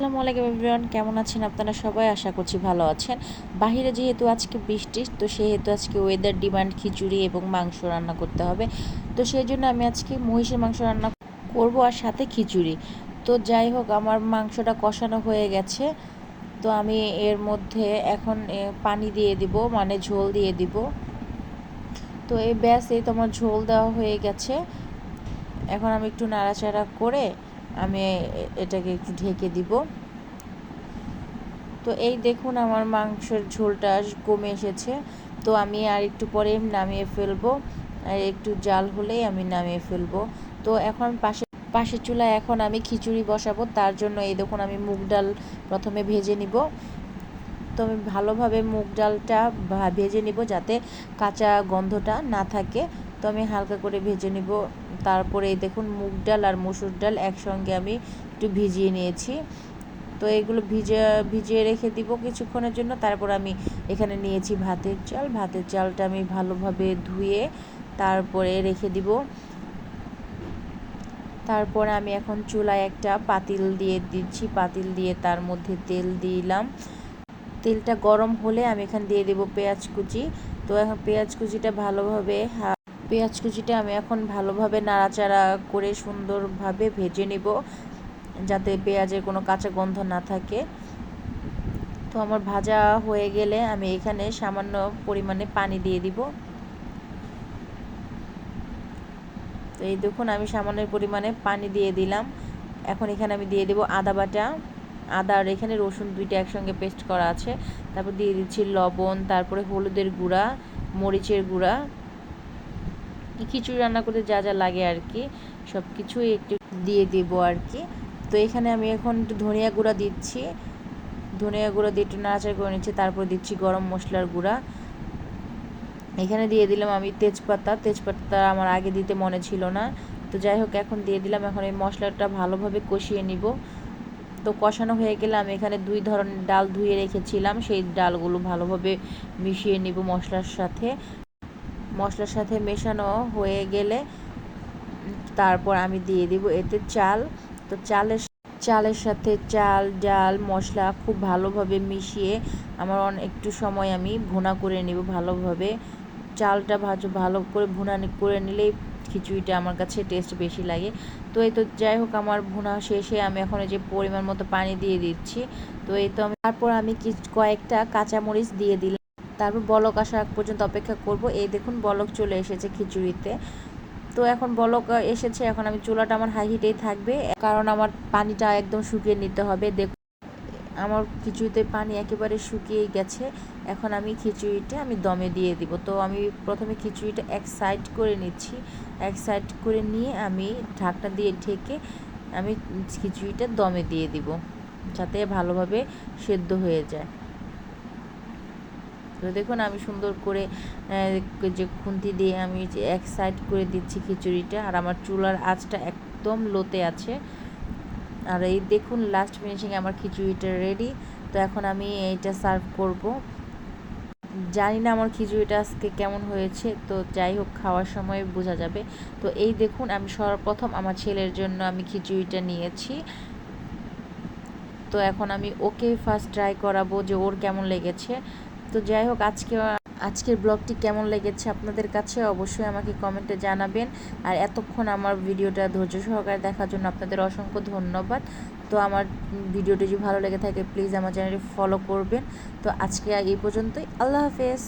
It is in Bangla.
আসসালামু আলাইকুম এভরিওয়ান, কেমন আছেন আপনারা সবাই? আশা করছি ভালো আছেন। বাহিরে যেহেতু আজকে বৃষ্টি, তো সেহেতু আজকে ওয়েদার ডিমান্ড খিচুড়ি এবং মাংস রান্না করতে হবে। তো সেই জন্য আমি আজকে মহিষের মাংস রান্না করব আর সাথে খিচুড়ি। তো যাই হোক, আমার মাংসটা কষানো হয়ে গেছে। তো আমি এর মধ্যে এখন পানি দিয়ে দিব মানে ঝোল দিয়ে দিব। তো এই ব্যাস, এই তোমার ঝোল দেওয়া হয়ে গেছে। এখন আমি একটু নাড়াচাড়া করে আমি এটাকে একটু ঢেকে দিব। তো এই দেখুন আমার মাংসের ঝোলটা কমে এসেছে। তো আমি আর একটু পরে নামিয়ে ফেলব। আর একটু জাল হলেই আমি নামিয়ে ফেলব। তো এখন পাশে পাশের চুলায় এখন আমি খিচুড়ি বসাবো। তার জন্য এই দেখুন আমি মুগ ডাল প্রথমে ভেজে নিব। তো আমি ভালোভাবে মুগ ডালটা ভেজে নিব যাতে কাঁচা গন্ধটা না থাকে। তো আমি হালকা করে ভেজে নিব। তারপরে দেখুন, মুগ ডাল আর মসুর ডাল একসঙ্গে আমি একটু ভিজিয়ে নিয়েছি। তো এগুলো ভিজে, ভিজিয়ে রেখে দিব কিছুক্ষণের জন্য। তারপর আমি এখানে নিয়েছি ভাতের চাল। ভাতের চালটা আমি ভালোভাবে ধুয়ে তারপরে রেখে দিব। তারপরে আমি এখন চুলায় একটা পাতিল দিয়ে দিচ্ছি। পাতিল দিয়ে তার মধ্যে তেল দিলাম। তেলটা গরম হলে আমি এখানে দিয়ে দেবো পেঁয়াজ কুচি। তো এখন পেঁয়াজ কুচিটা ভালোভাবে পেঁয়াজ কুচিটা আমি এখন ভালোভাবে নাড়াচাড়া করে সুন্দরভাবে ভেজে নিব, যাতে পেঁয়াজের কোনো কাঁচা গন্ধ না থাকে। তো আমার ভাজা হয়ে গেলে আমি এখানে সামান্য পরিমাণে পানি দিয়ে দিব। তো এই দেখুন, আমি সামান্য পরিমাণে পানি দিয়ে দিলাম। এখন এখানে আমি দিয়ে দেবো আদা বাটা। আদা আর এখানে রসুন দুইটা একসঙ্গে পেস্ট করা আছে। তারপর দিয়ে দিচ্ছি লবণ, তারপরে হলুদের গুঁড়া, মরিচের গুঁড়া। খিচুড়ি রান্না করতে যা যা লাগে আর কি সব কিছুই একটু দিয়ে দেবো আর কি। তো এখানে আমি এখন একটু ধনিয়া গুঁড়া দিচ্ছি। ধনিয়া গুঁড়া দিয়ে একটু নাড়াচাড়া করে নিচ্ছি, তারপর দিচ্ছি গরম মশলার গুঁড়া। এখানে দিয়ে দিলাম আমি তেজপাতা তেজপাতা আমার আগে দিতে মনে ছিল না। তো যাই হোক, এখন দিয়ে দিলাম, এখন এই মশলাটা ভালোভাবে কষিয়ে নিব। তো কষানো হয়ে গেলে আমি এখানে দুই ধরনের ডাল ধুয়ে রেখেছিলাম, সেই ডালগুলো ভালোভাবে মিশিয়ে নিব মশলার সাথে। মশলার সাথে মেশানো হয়ে গেলে তারপর আমি দিয়ে দিব এতে চাল। তো চালের চালের সাথে চাল, ডাল, মশলা খুব ভালোভাবে মিশিয়ে আমার অনেক একটু সময় আমি ভুনা করে নিব ভালোভাবে। চালটা ভাজ, ভালো করে ভুনা করে নিলেই খিচুড়িটা আমার কাছে টেস্ট বেশি লাগে। তো এই তো যাই হোক, আমার ভুনা শেষে আমি এখন যে পরিমাণ মতো পানি দিয়ে দিচ্ছি। তো এই তো তারপর আমি কয়েকটা কাঁচামরিচ দিয়ে দিলাম। তারপর বলক আসা আগ পর্যন্ত অপেক্ষা করব। এই দেখুন, বলক চলে এসেছে খিচুড়িতে। তো এখন বলক এসেছে, এখন আমি চুলাটা আমার হাই হিটেই থাকবে, কারণ আমার পানিটা একদম শুকিয়ে নিতে হবে। দেখুন, আমার খিচুড়িতে পানি একেবারে শুকিয়ে গেছে। এখন আমি খিচুড়িটা আমি দমে দিয়ে দিব। তো আমি প্রথমে খিচুড়িটা এক সাইড করে নিচ্ছি। এক সাইড করে নিয়ে আমি ঢাকনা দিয়ে ঢেকে আমি খিচুড়িটা দমে দিয়ে দিব, যাতে ভালোভাবে সেদ্ধ হয়ে যায়। তো দেখুন, আমি সুন্দর করে যে খুন্তি দিয়ে আমি এক সাইড করে দিচ্ছি খিচুড়িটা, আর আমার চুলার আঁচটা একদম লোতে আছে। আর এই দেখুন লাস্ট ফিনিশিং আমার খিচুড়িটা রেডি তো এখন আমি এইটা সার্ভ করব। জানি না আমার খিচুড়িটা আজকে কেমন হয়েছে, তো যাই হোক, খাওয়ার সময় বোঝা যাবে। তো এই দেখুন, আমি সর্বপ্রথম আমার ছেলের জন্য আমি খিচুড়িটা নিয়েছি। তো এখন আমি ওকে ফার্স্ট ট্রাই করাবো যে ওর কেমন লেগেছে। তো যাই হোক, আজকে, আজকের ব্লগটি কেমন লেগেছে আপনাদের কাছে অবশ্যই আমাকে কমেন্টে জানাবেন। আর এতক্ষণ আমার ভিডিওটা ধৈর্য সহকারে দেখার জন্য আপনাদের অসংখ্য ধন্যবাদ। তো আমার ভিডিওটি যদি ভালো লেগে থাকে প্লিজ আমার চ্যানেলটি ফলো করবেন। তো আজকে এই পর্যন্তই। আল্লাহ হাফেজ।